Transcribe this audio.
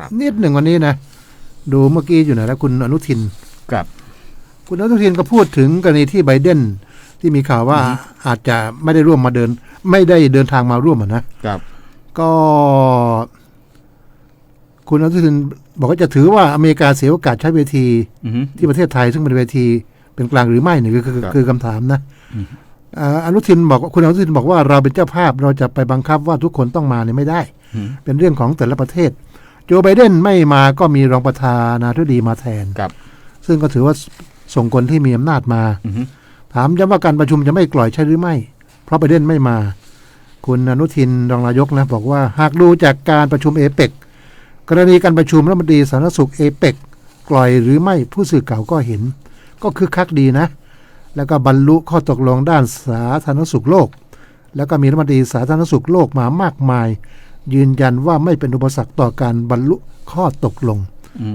ครับ นิดหนึ่งวันนี้นะดูเมื่อกี้อยู่นะแล้วคุณอนุทินกับ คุณอนุทินก็พูดถึงกรณีที่ไบเดนที่มีข่าวว่าอาจจะไม่ได้ร่วมมาเดิน ไม่ได้เดินทางมาร่วมอะนะกับ ก็คุณอนุทินบอกว่าจะถือว่าอเมริกาเสียโอกาสใช้เวทีอือฮึที่ประเทศไทยซึ่งเป็นเวทีเป็นกลางหรือไม่เนี่ยคือคือครับคือคำถามนะอ่าอนุทินบอกว่าคุณอนุทินบอกว่าเราเป็นเจ้าภาพเราจะไปบังคับว่าทุกคนต้องมาเนี่ยไม่ได้อืมเป็นเรื่องของแต่ละประเทศ โจไบเดนไม่มาก็มีรองประธานาธิบดีมาแทนกับ ซึ่งก็ถือว่าส่งคนที่มีอำนาจมา อือฮึถามย้ำว่าการประชุมจะไม่กล่อยใช่หรือไม่ เพราะไบเดนไม่มา คุณอนุทินรองนายกนะ บอกว่าหากดูจากการประชุมเอเปกกรณีการประชุมรัฐมนตรีสาธารณสุขเอเปกกล่อยหรือไม่ผู้สื่อข่าวก็เห็น ก็คือคักดีนะ แล้วก็บรรลุข้อตกลงด้านสาธารณสุขโลก แล้วก็มีรัฐมนตรีสาธารณสุขโลกมามากมาย ยืนยันว่าไม่เป็นอุปสรรคต่อการบรรลุข้อตกลง